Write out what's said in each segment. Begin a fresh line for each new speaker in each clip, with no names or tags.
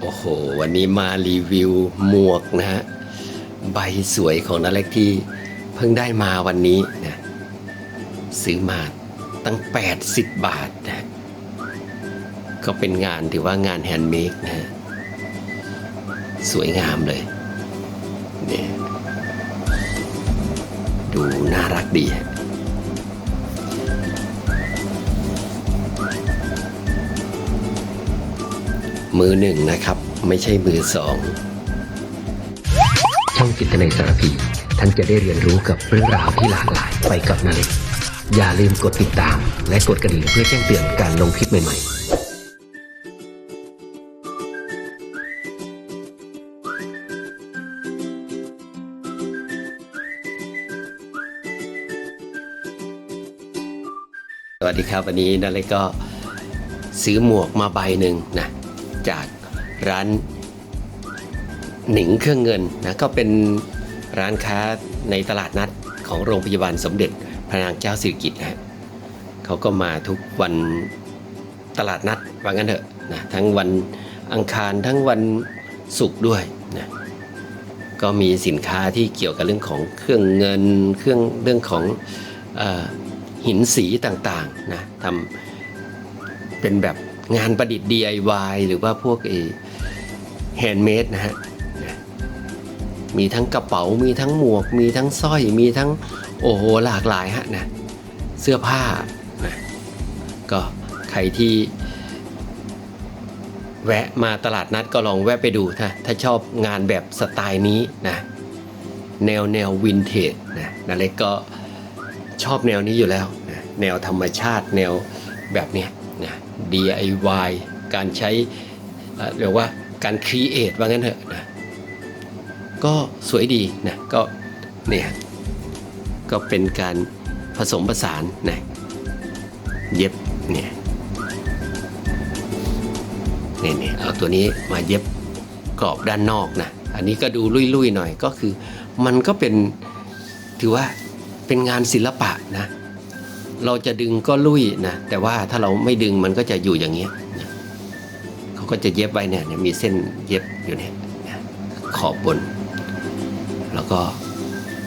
โอ้โห วันนี้มารีวิวหมวกนะฮะ ใบสวยของนาเล็กที่เพิ่งได้มาวันนี้นะซื้อมาตั้ง 80 บาทนะก็เป็นงานถือว่างานแฮนด์เมดนะฮะสวยงามเลยเนี่ยดูน่ารักดี มือหนึ่งนะครับ ไม่ใช่มือสอง
ช่องจิตในสารพี ท่านจะได้เรียนรู้กับเรื่องราวที่หลากหลายไปกับนาเล็กอย่าลืมกดติดตาม และกดกระดิ่งเพื่อแจ้งเตือนการลงคลิปใหม่ๆ
สวัสดีครับ วันนี้นาเล็กก็ซื้อหมวกมาใบหนึ่งนะ จากร้านหนิงเครื่องเงินนะก็เป็นร้านค้าในตลาดนัดของโรงพยาบาลสมเด็จพระนางเจ้าสิริกิติ์นะเขาก็มาทุกวันตลาดนัดว่างั้นเถอะนะทั้งวันอังคารทั้งวันศุกร์ด้วยนะก็มีสินค้าที่เกี่ยวกับเรื่องของเครื่องเงินเครื่องเรื่องของอหินสีต่างๆนะทำเป็นแบบ งานประดิษฐ์ DIY หรือว่าพวกเอแฮนด์เมดนะฮะนะมีทั้งกระเป๋ามีทั้งหมวก มีทั้งสร้อย มีทั้งโอ้โหหลากหลายฮะนะเสื้อผ้านะก็ใครที่แวะมาตลาดนัดก็ลองแวะไปดูถ้าถ้าชอบงานแบบสไตล์นี้นะแนวแนววินเทจนะนาเล็กก็ชอบแนวนี้อยู่แล้วนะแนวธรรมชาติแนวแบบเนี้ย นะ DIY การใช้เรียกว่าการครีเอทว่างั้นเถอะนะก็สวยดีนะก็เนี่ยก็เป็นการผสมผสานนะเย็บเนี่ยเนี่ยเนี่ยเอาตัวนี้มาเย็บกรอบด้านนอกนะอันนี้ก็ดูลุยๆหน่อยก็คือ มันก็เป็นถือว่าเป็นงานศิลปะนะ เราจะดึงก็ลุยนะแต่ว่าถ้าเราไม่ดึงมันก็จะอยู่อย่างเงี้ยนะเขาก็จะเย็บไว้เนี่ยมีเส้นเย็บอยู่เนี่ยนะขอบบน แล้วก็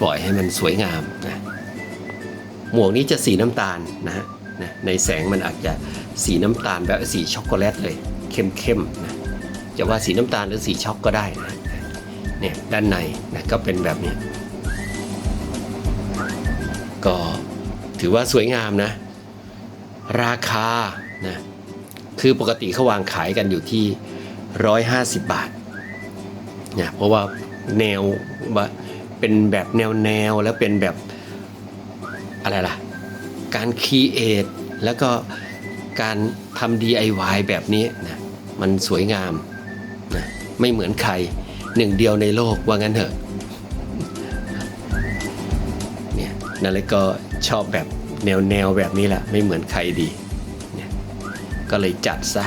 ปล่อยให้มันสวยงามนะหมวกนี้จะสีน้ำตาลนะฮะนะในแสงมันอาจจะสีน้ำตาลแบบสีช็อกโกแลตเลยเข้มๆนะจะว่าสีน้ำตาลหรือสีช็อกก็ได้นะเนี่ยด้านในนะก็เป็นแบบนี้ก็ ถือว่าสวยงามนะ ราคานะคือปกติเขาวางขายกันอยู่ที่ 150 บาทนะเพราะว่าแนวว่าเป็นแบบแนวแนวแล้วเป็นแบบอะไรล่ะ การครีเอทแล้วก็การทำ DIY แบบนี้นะมันสวยงามนะไม่เหมือนใครหนึ่งเดียวในโลกว่างั้นเถอะ นาเล็กก็ชอบแบบแนวแนวแบบนี้แหละไม่เหมือนใครดีเนี่ยก็เลยจัดซะ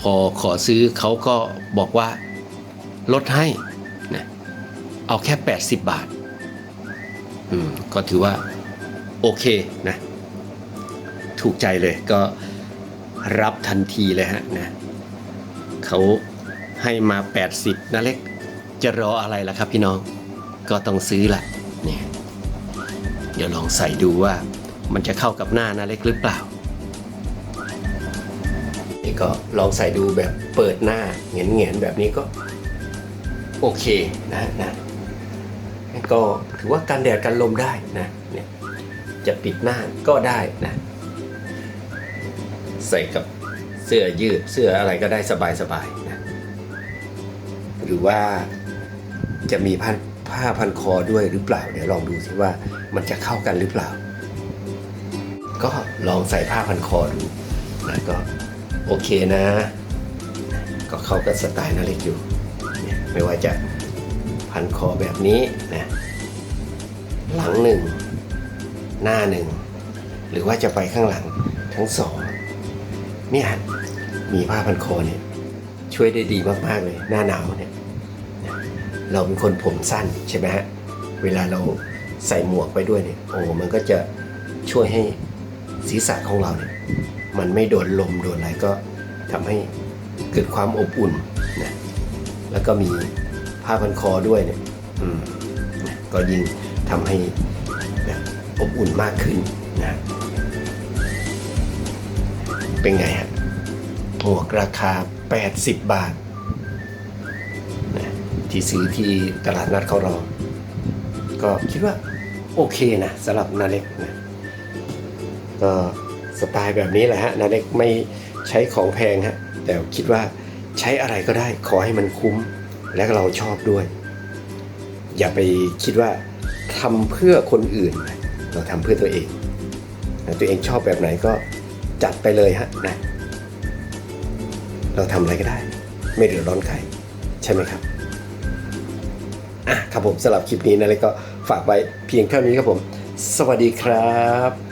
พอขอซื้อเขาก็บอกว่าลดให้นะเอาแค่ 80 บาท อืม ก็ถือว่า โอเคนะ ถูกใจเลยก็รับทันทีเลยฮะนะเขาให้มา 80นาเล็กจะรออะไรล่ะครับพี่น้อง ก็ต้องซื้อละเนี่ย เดี๋ยวลองใส่ดูว่ามันจะเข้ากับหน้านาเล็กหรือเปล่านี่ก็ลองใส่ดูแบบเปิดหน้าเงนเงนๆแบบนี้ก็โอเคนะนะก็ถือว่ากันแดดกันลมได้นะเนี่ยจะปิดหน้าก็ได้นะ ใส่กับเสื้อยืดเสื้ออะไรก็ได้สบายๆนะหรือว่าจะมีพันผ้าพันคอด้วยหรือเปล่าเดี๋ยวลองดูสิว่า มันจะเข้ากันหรือเปล่า ก็ลองใส่ผ้าพันคอดูนะก็โอเคนะ ก็เข้ากับสไตล์นาเล็กอยู่เนี่ยไม่ว่าจะพันคอแบบนี้นะหลังหนึ่ง หน้าหนึ่ง หรือว่าจะไปข้างหลังทั้งสองเนี่ยมีผ้าพันคอเนี่ยช่วยได้ดีมาก ๆ เลย หน้าหนาวเนี่ย เราเป็นคนผมสั้นใช่ไหมฮะ เวลาเรา ใส่หมวกไปด้วยเนี่ยโอ้มันก็จะช่วยให้ศีรษะของเราเนี่ยมันไม่โดนลมโดนอะไรก็ทำให้เกิดความอบอุ่นนะแล้วก็มีผ้าพันคอด้วยเนี่ยอืมนะก็ยิ่งทำให้อบอุ่นมากขึ้นนะเป็นไงฮะหมวกราคา 80 บาทนะที่ซื้อที่ตลาดนัดเขารอก็คิดว่า โอเคนะสำหรับนาเล็กนะก็สไตล์แบบนี้แหละฮะนาเล็กไม่ใช้ของแพงฮะแต่คิดว่าใช้อะไรก็ได้ขอให้มันคุ้มและเราชอบด้วย อย่าไปคิดว่าทำเพื่อคนอื่น เราทำเพื่อตัวเองนะตัวเองชอบแบบไหนก็จัดไปเลยฮะนะเราทำอะไรก็ได้ ไม่เดือดร้อนใครใช่ไหมครับอะครับผมสำหรับคลิปนี้นะเลยก็ ฝากไว้เพียงเท่านี้ครับผม สวัสดีครับ